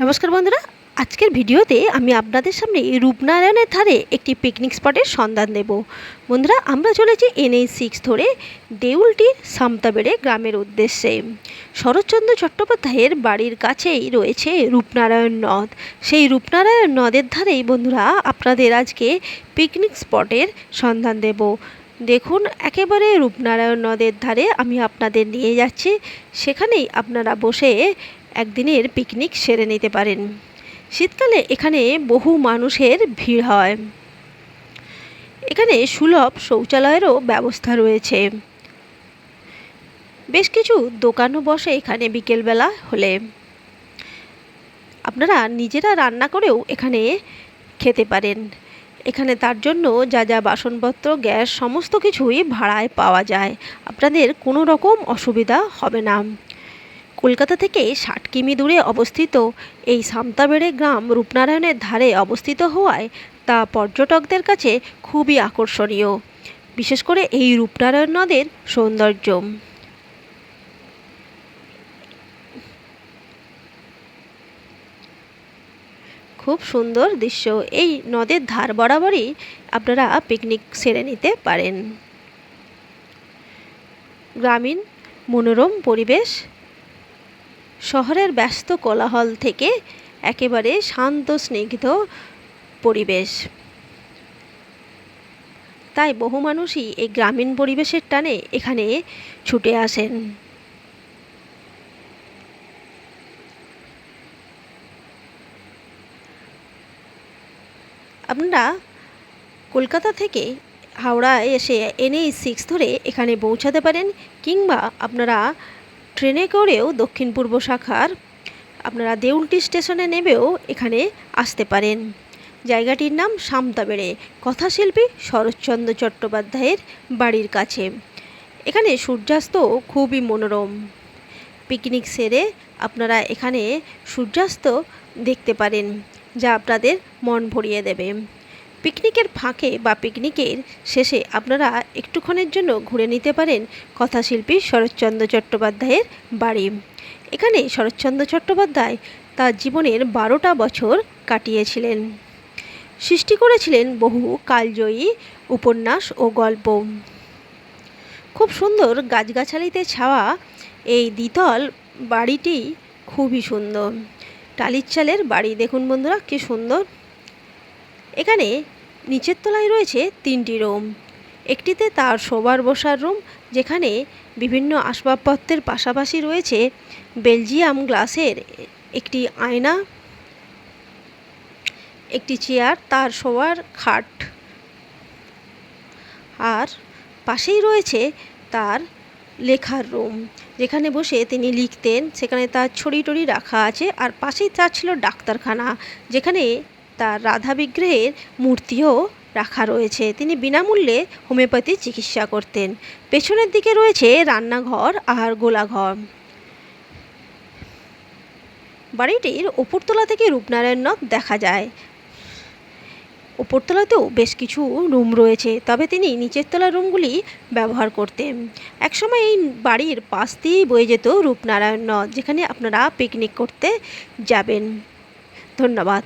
নমস্কার বন্ধুরা, আজকের ভিডিওতে আমি আপনাদের সামনে রূপনারায়ণের ধারে একটি পিকনিক স্পটের সন্ধান দেব। বন্ধুরা, আমরা চলেছি এনএইচ সিক্স ধরে দেউলটির সামতাবেড়ে গ্রামের উদ্দেশ্যে। শরৎচন্দ্র চট্টোপাধ্যায়ের বাড়ির কাছেই রয়েছে রূপনারায়ণ নদ। সেই রূপনারায়ণ নদের ধারেই বন্ধুরা, আপনাদের আজকে পিকনিক স্পটের সন্ধান দেব। দেখুন, একেবারে রূপনারায়ণ নদের ধারে আমি আপনাদের নিয়ে যাচ্ছি। সেখানেই আপনারা বসে একদিনের পিকনিক সেরে নিতে পারেন। শীতকালে এখানে বহু মানুষের ভিড় হয়। এখানে সুলভ শৌচালয়েরও ব্যবস্থা রয়েছে। বেশ কিছু দোকানও বসে এখানে বিকেলবেলা হলে। আপনারা নিজেরা রান্না করেও এখানে খেতে পারেন। এখানে তার জন্য যা যা বাসনপত্র, গ্যাস, সমস্ত কিছুই ভাড়ায় পাওয়া যায়। আপনাদের কোনো রকম অসুবিধা হবে না। কলকাতা থেকে ষাট কিমি দূরে অবস্থিত এই সামতাবেড়ে গ্রাম রূপনারায়ণের ধারে অবস্থিত হওয়ায় তা পর্যটকদের কাছে খুবই আকর্ষণীয়। বিশেষ করে এই রূপনারায়ণ নদের সৌন্দর্য। খুব সুন্দর দৃশ্য। এই নদের ধার বরাবরই আপনারা পিকনিক সেরে নিতে পারেন। গ্রামীণ, মনোরম পরিবেশ। শহরের ব্যস্ত কোলাহল থেকে একেবারে শান্ত, স্নিগ্ধ পরিবেশ। তাই বহু মানুষই এই গ্রামীণ পরিবেশের টানে এখানে ছুটে আসেন। আপনারা কলকাতা থেকে হাওড়ায় এসে এনএই সিক্স ধরে এখানে পৌঁছাতে পারেন কিংবা আপনারা ট্রেনে করেও দক্ষিণ পূর্ব শাখার আপনারা দেউলটি স্টেশনে নেমেও এখানে আসতে পারেন। জায়গাটির নাম সামতাবেড়ে। কথাশিল্পী শরৎচন্দ্র চট্টোপাধ্যায়ের বাড়ির কাছে। এখানে সূর্যাস্ত খুবই মনোরম। পিকনিক সেরে আপনারা এখানে সূর্যাস্ত দেখতে পারেন, যা আপনাদের মন ভরিয়ে দেবে। পিকনিকের ফাঁকে বা পিকনিকের শেষে আপনারা একটুক্ষণের জন্য ঘুরে নিতে পারেন কথাশিল্পী শরৎচন্দ্র চট্টোপাধ্যায়ের বাড়ি। এখানে শরৎচন্দ্র চট্টোপাধ্যায় তার জীবনের বারোটা বছর কাটিয়েছিলেন। সৃষ্টি করেছিলেন বহু কালজয়ী উপন্যাস ও গল্প। খুব সুন্দর গাছগাছালিতে ছাওয়া এই দ্বিতল বাড়িটি খুবই সুন্দর। টালির চালের বাড়ি। দেখুন বন্ধুরা, কী সুন্দর। এখানে নিচের তলায় রয়েছে তিনটি রুম। একটিতে তার শোবার বসার রুম, যেখানে বিভিন্ন আসবাবপত্রের পাশাপাশি রয়েছে বেলজিয়াম গ্লাসের একটি আয়না, একটি চেয়ার, তার শোয়ার খাট। আর পাশেই রয়েছে তার লেখার রুম, যেখানে বসে তিনি লিখতেন। সেখানে তার ছড়ি টড়ি রাখা আছে। আর পাশেই তার ছিল ডাক্তারখানা, যেখানে তার রাধা বিগ্রহের মূর্তিও রাখা রয়েছে। তিনি বিনামূল্যে হোমিওপ্যাথি চিকিৎসা করতেন। পেছনের দিকে রয়েছে রান্নাঘর আর গোলাঘর। বাড়িটির ওপরতলা থেকে রূপনারায়ণ নদ দেখা যায়। ওপরতলাতেও বেশ কিছু রুম রয়েছে, তবে তিনি নিচের তলার রুমগুলি ব্যবহার করতেন। একসময় এই বাড়ির পাশ দিয়েই বয়ে যেত রূপনারায়ণ নদ, যেখানে আপনারা পিকনিক করতে যাবেন। ধন্যবাদ।